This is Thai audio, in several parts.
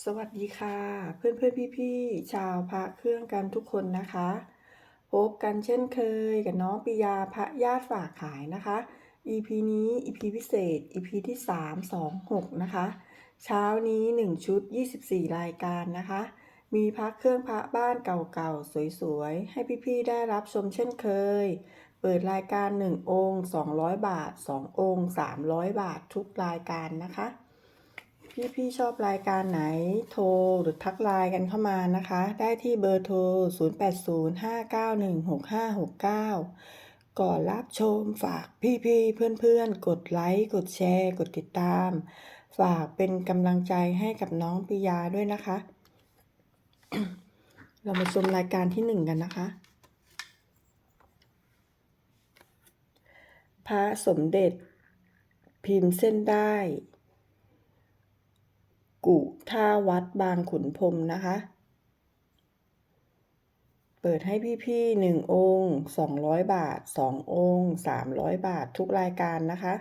สวัสดีค่ะ เพื่อนเพื่อนพี่พี่ชาวพระเครื่องกันทุกคนนะคะ พบกันเช่นเคยกับน้องปิยาพระญาติฝากขายนะคะ EP นี้ EP พิเศษ EP ที่ 3 2 6 นะคะ เช้านี้ 1 ชุด 24 รายการนะคะ มีพระเครื่องพระบ้านเก่าๆ สวยๆ ให้พี่ๆ ได้รับชมเช่นเคย เปิดรายการ 1 องค์ 200 บาท 2 องค์ 300 บาททุกรายการนะคะ พี่พี่ๆชอบรายการไหนโทรหรือทักไลน์กันเข้ามานะคะ ได้ที่เบอร์โทร 0805916569 ก่อนรับชมฝากพี่พี่ๆเพื่อนๆกดไลค์ กดแชร์ กดติดตาม ฝากเป็นกำลังใจให้กับน้องปิยาด้วยนะคะ เรามาชมรายการที่หนึ่งกันนะคะพระสมเด็จพิมพ์เส้นได้ กุท่าวัดบางขุนพรมนะคะ เปิดให้พี่ๆหนึ่งองค์สองร้อยบาทสององค์สามร้อยบาททุกรายการนะคะ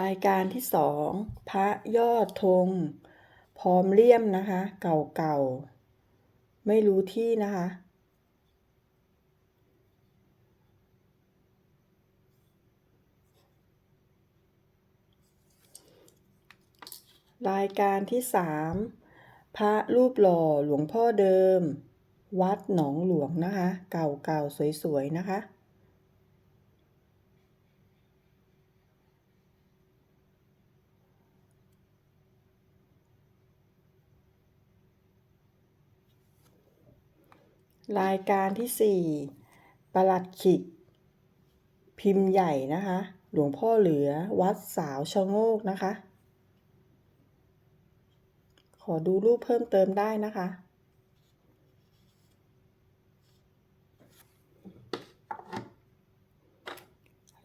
รายการที่สองพระยอดธงพร้อมเลี่ยมนะคะ เก่าๆ ไม่รู้ที่นะคะ รายการที่สามพระรูปหล่อหลวงพ่อเดิม วัดหนองหลวงนะคะ เก่าๆ สวยๆ นะคะ รายการที่สี่ประหลัดขิก พิมพ์ใหญ่นะคะ หลวงพ่อเหลือวัดสาวชะโงกนะคะ อดูรูปเพิ่มเติมได้นะคะ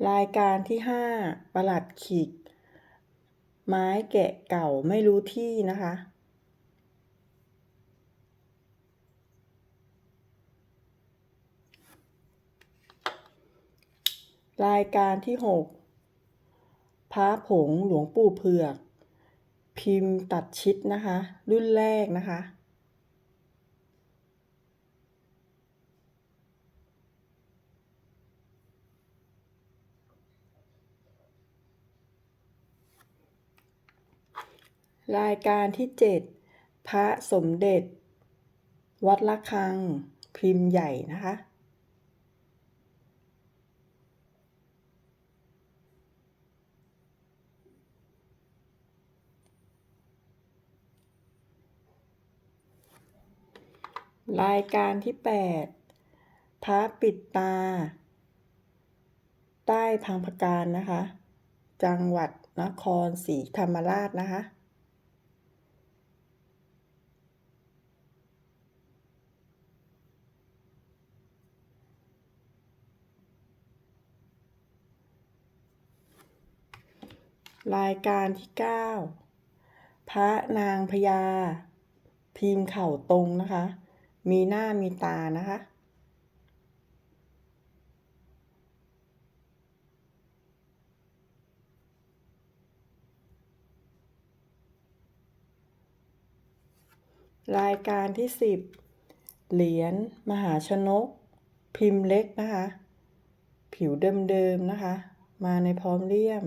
รายการที่ห้าประหลัดขิกไม้แกะเก่าไม่รู้ที่นะคะรายการที่หกพระผงหลวงปู่เผือก พิมพ์ตัดชิดนะคะ รุ่นแรกนะคะ รายการที่เจ็ดพระสมเด็จ วัดละคัง พิมพ์ใหญ่นะคะ รายการที่แปดพระปิดตา ใต้พังพการนะคะ จังหวัดนครศรีธรรมราชนะคะ รายการที่เก้าพระนางพญา พิมพ์เข่าตรงนะคะ มีหน้ามีตานะคะ รายการที่สิบเหรียญมหาชนก พิมพ์เล็กนะคะ ผิวเดิมๆนะคะ มาในพร้อมเลี่ยม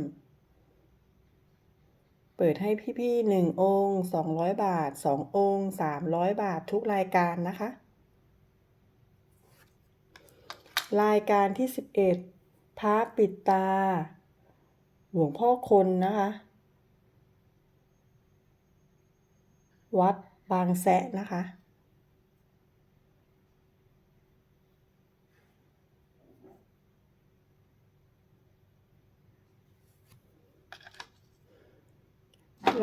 เปิดให้พี่ๆหนึ่งองค์สองร้อยบาทสององค์สามร้อยบาททุกรายการนะคะ รายการที่สิบเอ็ดพระปิดตา หลวงพ่อคนนะคะ วัดบางแสะนะคะ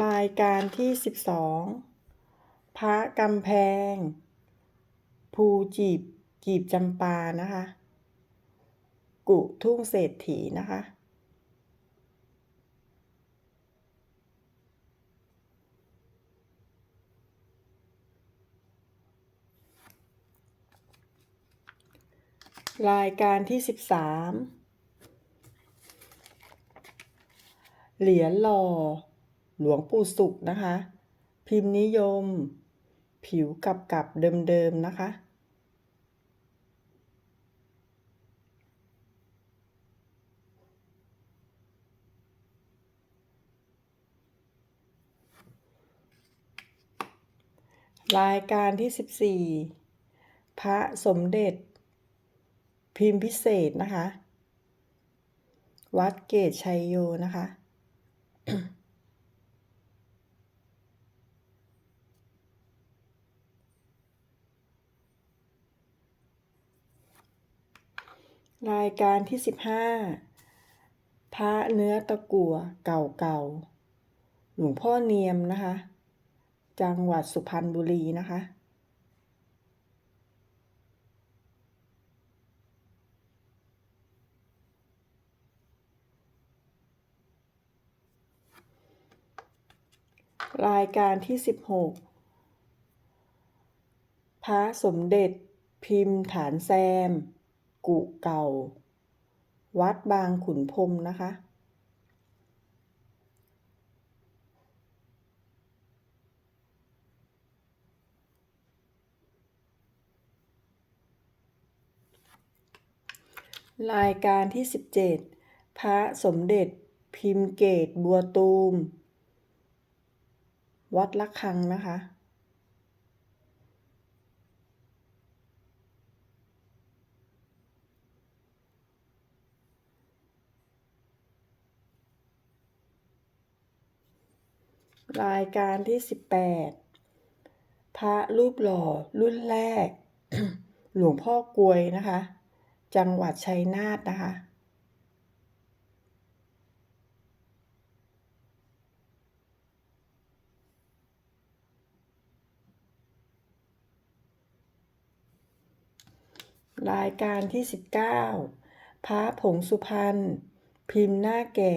รายการที่สิบสองพระกำแพง ภูจีบกีบจำปานะคะ กุทุ่งเศรษฐีนะคะ รายการที่สิบสามเหรียญหล่อ หลวงปู่สุขนะคะ พิมพ์นิยม ผิวกับกับเดิมๆนะคะ รายการที่ 14 พระสมเด็จ พิมพ์พิเศษนะคะ วัดเกตชัยโยนะคะ รายการที่15พระเนื้อตะกั่วเก่าๆ หลวงพ่อเนียมนะคะ จังหวัดสุพรรณบุรีนะคะ รายการที่16พระสมเด็จพิมพ์ฐานแซม กุเก่า วัดบางขุนพรมนะคะ รายการที่ 17 พระสมเด็จพิมพ์เกตบัวตูม วัดละคังนะคะ รายการที่ 18 พระรูปหล่อรุ่นแรก หลวงพ่อกลวยนะคะ จังหวัดชัยนาทนะคะ รายการที่ 19 พระผงสุพรรณพิมพ์หน้าแก่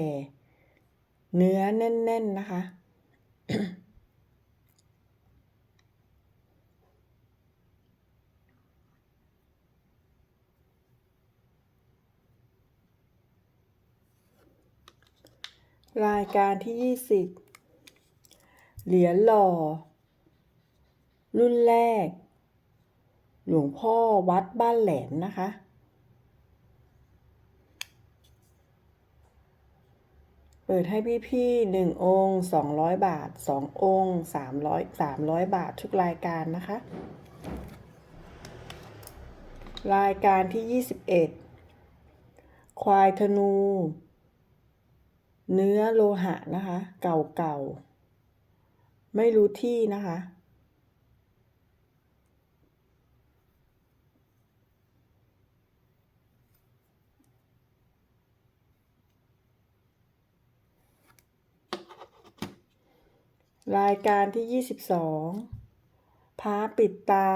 เนื้อแน่น ๆ นะคะ รายการที่ 20 เหรียญหล่อ รุ่นแรก หลวงพ่อวัดบ้านแหลมนะคะ เปิดให้พี่พี่หนึ่งองค์สองร้อยบาทสององค์สามร้อยสามร้อยบาททุกรายการนะคะ รายการที่ยี่สิบเอ็ดควายธนู เนื้อโลหะนะคะ เก่าๆ ไม่รู้ที่นะคะ รายการที่ 22พระปิดตา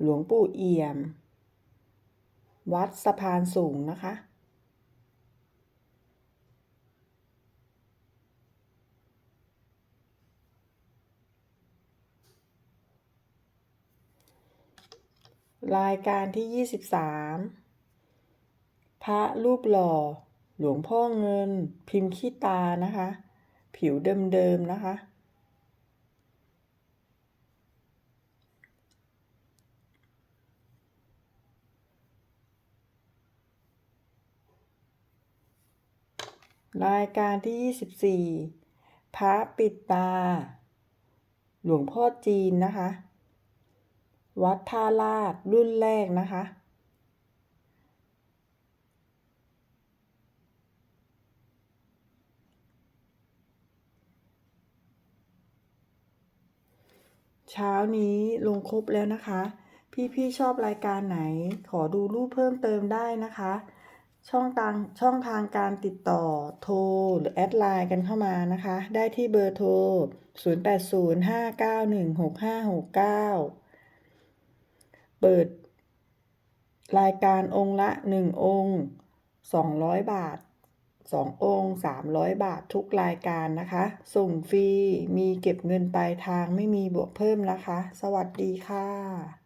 หลวงปู่เอี่ยม วัดสะพานสูงนะคะ รายการที่ 23 พระรูปหล่อ หลวงพ่อเงิน พิมพ์ขี้ตานะคะ ผิวเดิมๆนะคะ รายการที่ 24 พระปิดตา หลวงพ่อจีนนะคะ วัดท่าลาดรุ่นแรกนะคะ เช้านี้ลงครบแล้วนะคะ พี่ๆชอบรายการไหน ขอดูรูปเพิ่มเติมได้นะคะ ช่องทางช่องทางการติดต่อโทร หรือแอดไลน์กันเข้ามานะคะ ได้ที่เบอร์โทร 0805916569 เปิด รายการองค์ละ 1 องค์ 200 บาท 2 องค์ 300 บาททุกรายการนะคะ ส่งฟรี มีเก็บเงินปลายทางไม่มีบวกเพิ่มนะคะ สวัสดีค่ะ